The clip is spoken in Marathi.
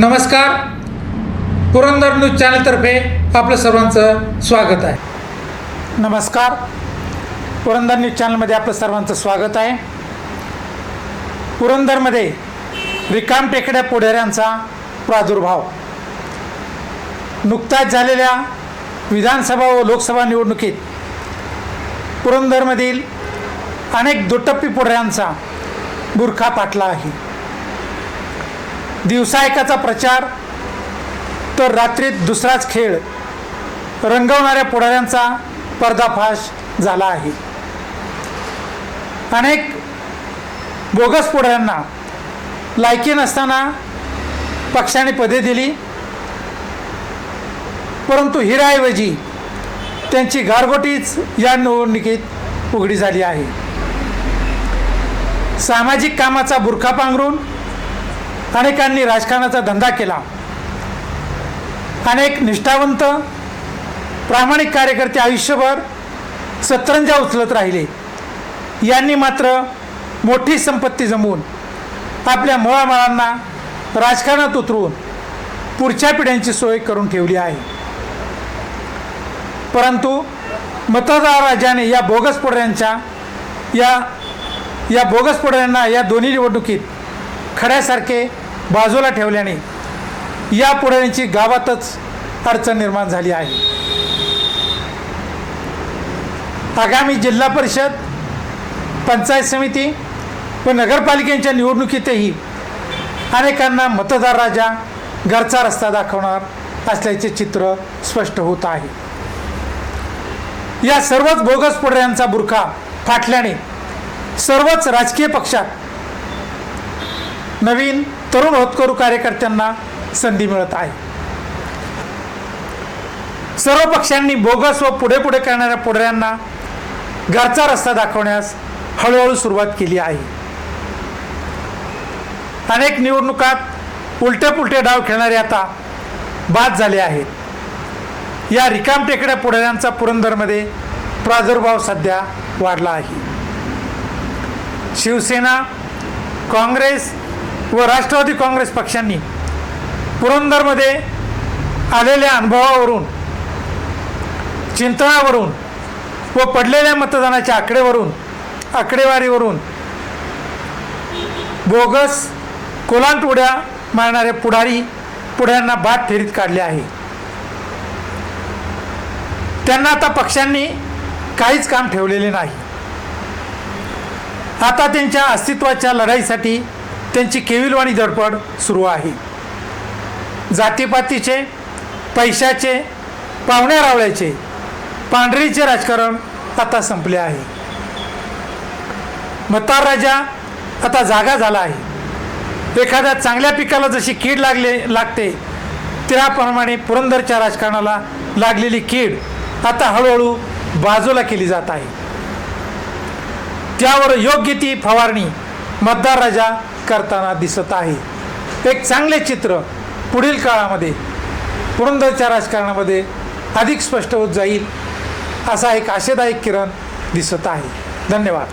नमस्कार. पुरंदर न्यूज चॅनलतर्फे आपलं सर्वांचं स्वागत आहे. नमस्कार. पुरंदर न्यूज चॅनलमध्ये आपलं सर्वांचं स्वागत आहे. पुरंदरमध्ये रिकाम टेकड्या पुढाऱ्यांचा प्रादुर्भाव. नुकताच झालेल्या विधानसभा व लोकसभा निवडणुकीत पुरंदरमधील अनेक दुटप्पी पुढाऱ्यांचा बुरखा पाटला आहे. दिवसा एकाचा प्रचार तर रात्रीत दुसराच खेळ रंगवणाऱ्या पुढाऱ्यांचा पर्दाफाश झाला आहे. अनेक बोगस पुढाऱ्यांना लायकी नसताना पक्षाने पदे दिली परंतु हिराऐवजी त्यांची गारगोटीच या निवडणुकीत उघडी झाली आहे. सामाजिक कामाचा बुरखा पांघरून अनेकांनी राजकारणाचा धंदा केला. अनेक निष्ठावंत प्रामाणिक कार्यकर्ते आयुष्यभर सतरंजा उचलत राहिले. यांनी मात्र मोठी संपत्ती जमवून आपल्या मुळामाळांना राजकारणात उतरवून पुढच्या पिढ्यांची सोय करून ठेवली आहे. परंतु मतदार राजाने या बोगस पुढऱ्यांच्या या या बोगस पुढऱ्यांना या दोन्ही निवडणुकीत खड्यासारखे बाजूला ठेवल्याने या पुढाऱ्यांची गावातच अडचण निर्माण झाली आहे. आगामी जिल्हा परिषद पंचायत समिती व नगरपालिकेच्या निवडणुकीतही अनेकांना मतदार राजा घरचा रस्ता दाखवणार असल्याचे चित्र स्पष्ट होत आहे. या सर्वच बोगस पुढऱ्यांचा बुरखा फाटल्याने सर्वच राजकीय पक्षात नवीन तरुण होतकरू कार्यकर्त्यांना संधी मिळत आहे. सर्व पक्षांनी बोगस व पुढे पुढे करणाऱ्या पुढऱ्यांना घरचा रस्ता दाखवण्यास हळूहळू सुरुवात केली आहे. अनेक निवडणुकात उलटे पुलटे डाव खेळणारे आता बाद झाले आहेत. या रिकाम टेकड्या पुढाऱ्यांचा पुरंदरमध्ये प्रादुर्भाव सध्या वाढला आहे. शिवसेना काँग्रेस व राष्ट्रवादी काँग्रेस पक्षांनी पुरंदरमध्ये आलेल्या अनुभवावरून चिंतनावरून व पडलेल्या मतदानाच्या आकडेवरून आकडेवारीवरून बोगस कोलांटुड्या मारणारे पुढारी पुढ्यांना बाद फेरीत काढले आहे. त्यांना आता पक्षांनी काहीच काम ठेवलेले नाही. आता त्यांच्या अस्तित्वाच्या लढाईसाठी त्यांची केविलवाणी धडपड सुरू आहे. जातीपातीचे पैशाचे पाहुण्या रावळ्याचे पांढरीचे राजकारण आता संपले आहे. मतार राजा आता जागा झाला आहे. एखाद्या चांगल्या पिकाला जशी कीड लागले लागते त्याप्रमाणे पुरंदरच्या राजकारणाला लागलेली कीड आता हळूहळू बाजूला केली जात आहे. त्यावर योग्य ती फवारणी मतदार राजा करताना दिसत आहे. एक चांगले चित्र पुढील काळामध्ये पुरंदरच्या राजकारणामध्ये अधिक स्पष्ट होत जाईल असा एक आशेदायक किरण दिसत आहे. धन्यवाद.